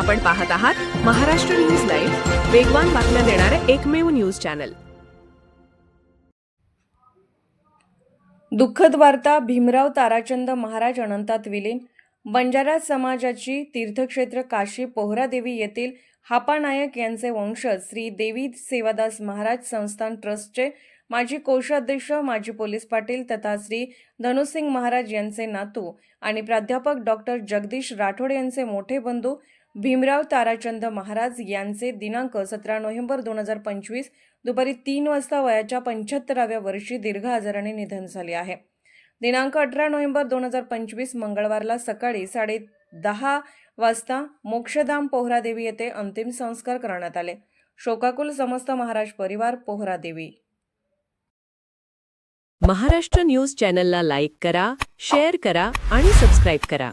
आपण पाहत आहात महाराष्ट्र न्यूज लाईव्ह वेगवान बातम्या देणारे एकमेव न्यूज चॅनल. दुःखद वार्ता भीमराव ताराचंद महाराज अनंतात विलीन. बंजारा समाजाची तीर्थक्षेत्र काशी पोहरादेवी येथील हापा नायक यांचे वंशज श्री देवी सेवादास महाराज संस्थान ट्रस्टचे माजी कोषाध्यक्ष माजी पोलीस पाटील तथा श्री धनुसिंग महाराज यांचे नातू आणि प्राध्यापक डॉक्टर जगदीश राठोड यांचे मोठे बंधू भीमराव ताराचंद महाराज यांचे दिनांक सतरा नोव्हेंबर दोन हजार पंचवीस दुपारी तीन वाजता वयाच्या पंच्याहत्तराव्या वर्षी दीर्घ आजाराने निधन झाले आहे. दिनांक अठरा नोव्हेंबर दोन हजार पंचवीस मंगळवारला सकाळी साडे दहा वाजता मोक्षधाम पोहरादेवी येथे अंतिम संस्कार करण्यात आले. शोकाकुल समस्त महाराज परिवार पोहरादेवी महाराष्ट्र न्यूज चॅनलला लाईक करा शेअर करा आणि सबस्क्राईब करा.